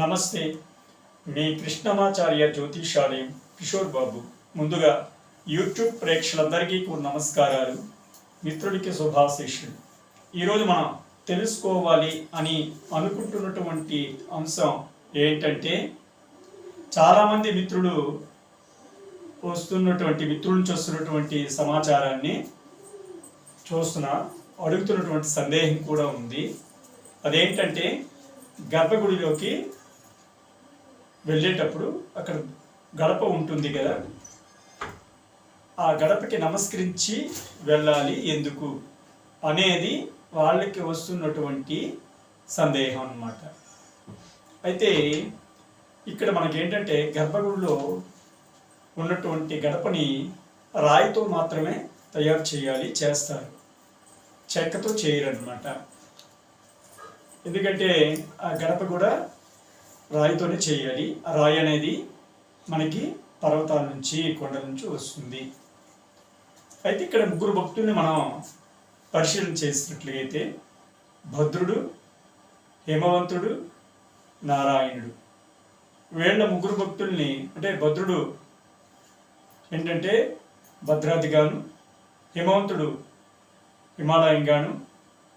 నమస్తే. మీ కృష్ణమాచార్య జ్యోతిషాలయం కిషోర్ బాబు. ముందుగా యూట్యూబ్ ప్రేక్షకులందరికీ కూడా నమస్కారాలు. మిత్రుడికి శుభాశీషులు ఈరోజు మనం తెలుసుకోవాలి అని అనుకుంటున్నటువంటి అంశం ఏంటంటే చాలామంది మిత్రులు వస్తున్నటువంటి మిత్రుల నుంచి వస్తున్నటువంటి సమాచారాన్ని చూస్తున్నా అడుగుతున్నటువంటి సందేహం కూడా ఉంది. అదేంటంటే గర్భగుడిలోకి వెళ్ళేటప్పుడు అక్కడ గడప ఉంటుంది కదా. ఆ గడపకి నమస్కరించి వెళ్ళాలి ఎందుకు? అనేది వాళ్ళకి వస్తున్నటువంటి సందేహం అన్నమాట. అయితే ఇక్కడ మనకి ఏంటంటే గర్భగుడిలో ఉన్నటువంటి గడపని రాయితో మాత్రమే తయారు చేయాలి చేస్తారు. చెక్కతో చేయరన్నమాట. ఎందుకంటే ఆ గడప కూడా రాయితోనే చేయాలి. ఆ రాయి అనేది మనకి పర్వతాల నుంచి కొండల నుంచి వస్తుంది. అయితే ఇక్కడ ముగ్గురు భక్తుల్ని మనం పరిశీలన చేసినట్లయితే భద్రుడు హేమవంతుడు నారాయణుడు. వీళ్ళ ముగ్గురు భక్తుల్ని అంటే భద్రుడు ఏంటంటే భద్రాదిగాను హిమవంతుడు హిమాలయంగాను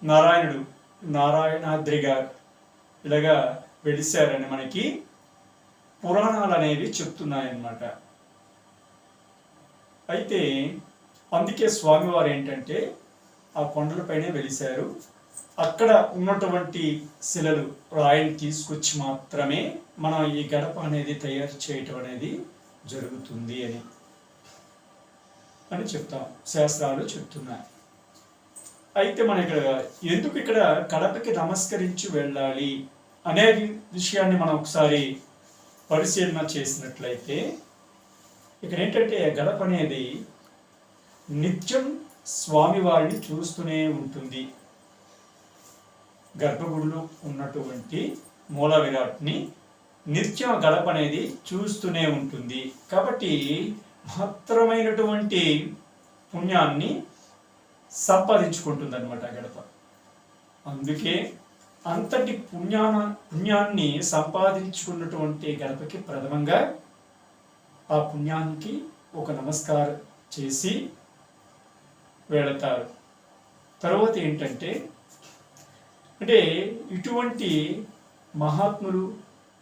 నారాయణుడు నారాయణాద్రిగా ఇలాగా వెలిశారని మనకి పురాణాలు అనేవి చెప్తున్నాయన్నమాట. అయితే అందుకే స్వామివారు ఏంటంటే ఆ కొండలపైనే వెలిశారు. అక్కడ ఉన్నటువంటి శిలలు రాయిని తీసుకొచ్చి మాత్రమే మనం ఈ గడప అనేది తయారు చేయటం అనేది జరుగుతుంది అని. అని చెప్తాం. శాస్త్రాలు చెప్తున్నాయి. అయితే మన ఇక్కడ ఎందుకు ఇక్కడ కడపకి నమస్కరించి వెళ్ళాలి? అనే విషయాన్ని మనం ఒకసారి పరిశీలన చేసినట్లయితే ఇక్కడ ఏంటంటే గడప అనేది నిత్యం స్వామివారిని చూస్తూనే ఉంటుంది. గర్భగుడిలో ఉన్నటువంటి మూల విరాట్ని నిత్యం గడప అనేది చూస్తూనే ఉంటుంది. కాబట్టి మహత్తరమైనటువంటి పుణ్యాన్ని సంపాదించుకుంటుంది అనమాట గడప. అందుకే అంతటి పుణ్యాన పుణ్యాన్ని సంపాదించుకున్నటువంటి గడపకి ప్రథమంగా ఆ పుణ్యానికి ఒక నమస్కారం చేసి వెళతారు. తర్వాత ఏంటంటే అంటే ఇటువంటి మహాత్ములు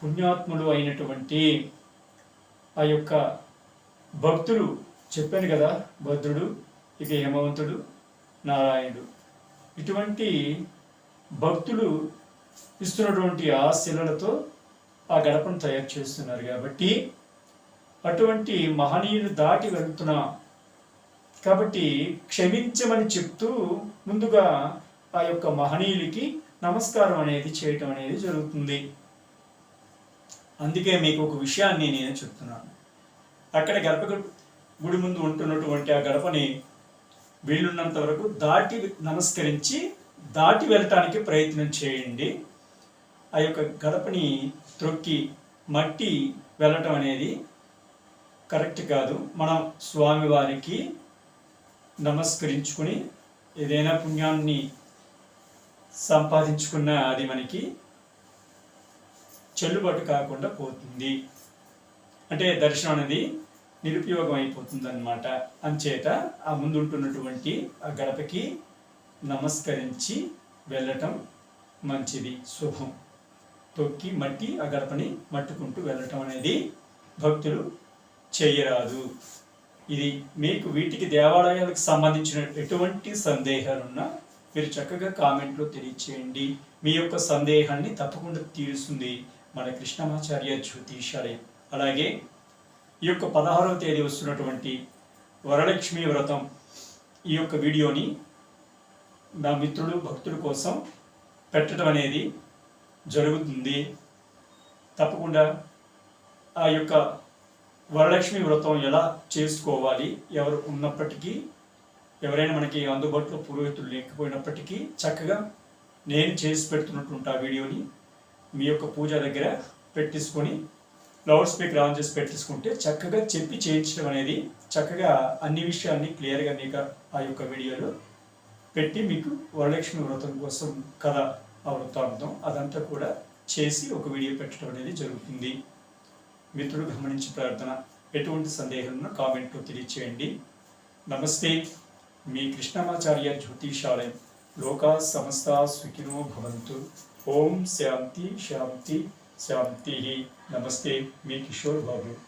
పుణ్యాత్ములు అయినటువంటి ఆ యొక్క భక్తులు చెప్పాను కదా భద్రుడు ఇక హేమవంతుడు నారాయణుడు. ఇటువంటి భక్తులు ఇస్తున్నటువంటి ఆ శిలలతో ఆ గడపను తయారు చేస్తున్నారు కాబట్టి అటువంటి మహనీయులు దాటి వెళ్తున్నా కాబట్టి క్షమించమని చెప్తూ ముందుగా ఆ యొక్క మహనీయులకి నమస్కారం అనేది చేయటం అనేది జరుగుతుంది. అందుకే మీకు ఒక విషయాన్ని నేను చెప్తున్నాను. అక్కడ గడప గుడి ముందు ఉంటున్నటువంటి ఆ గడపని వీళ్ళున్నంత వరకు దాటి నమస్కరించి దాటి వెళ్ళటానికి ప్రయత్నం చేయండి. ఆ యొక్క గడపని త్రొక్కి మట్టి వెళ్ళటం అనేది కరెక్ట్ కాదు. మనం స్వామివారికి నమస్కరించుకుని ఏదైనా పుణ్యాన్ని సంపాదించుకున్న అది మనకి చెల్లుబాటు కాకుండా పోతుంది. అంటే దర్శనం అనేది నిరుపయోగం అయిపోతుంది అనమాట అంచేత ఆ ముందుంటున్నటువంటి ఆ గడపకి నమస్కరించి వెళ్ళటం మంచిది. శుభం. తొక్కి మట్టి ఆ గడపని మట్టుకుంటూ వెళ్ళటం అనేది భక్తులు చేయరాదు ఇది మీకు వీటికి దేవాలయాలకు సంబంధించిన ఎటువంటి సందేహాలున్నా మీరు చక్కగా కామెంట్లో తెలియచేయండి. మీ యొక్క సందేహాన్ని తప్పకుండా తీరుస్తుంది మన కృష్ణమాచార్య జ్యోతిషాలయం. అలాగే ఈ యొక్క పదహారవ తేదీ వస్తున్నటువంటి వరలక్ష్మి వ్రతం ఈ యొక్క వీడియోని నా మిత్రులు భక్తుల కోసం పెట్టడం అనేది జరుగుతుంది. తప్పకుండా ఆ యొక్క వరలక్ష్మి వ్రతం ఎలా చేసుకోవాలి? ఎవరు ఉన్నప్పటికీ ఎవరైనా మనకి అందుబాటులో పురోహితులు లేకపోయినప్పటికీ చక్కగా నేను చేసి పెడుతున్నటువంటి ఆ వీడియోని మీ యొక్క పూజ దగ్గర పెట్టించుకొని లౌడ్ స్పీకర్ ఆన్ చేసి పెట్టించుకుంటే చక్కగా చెప్పి చేయించడం అనేది చక్కగా అన్ని విషయాన్ని క్లియర్గా మీకు ఆ యొక్క వీడియోలో పెట్టి మీకు వరలక్ష్మి వ్రతం కోసం కథ ఆ వృత్తాంతం అదంతా కూడా చేసి ఒక వీడియో పెట్టడం అనేది జరుగుతుంది. మిత్రుడు గమనించి ప్రార్థన. ఎటువంటి సందేహాలను కామెంట్లో తెలియచేయండి. నమస్తే. మీ కృష్ణమాచార్య జ్యోతిషాలయం. లోకా సమస్త సుఖినో భవంతు. ఓం శాంతి శాంతి శాంతి. నమస్తే. మీ కిషోర్ బాబు.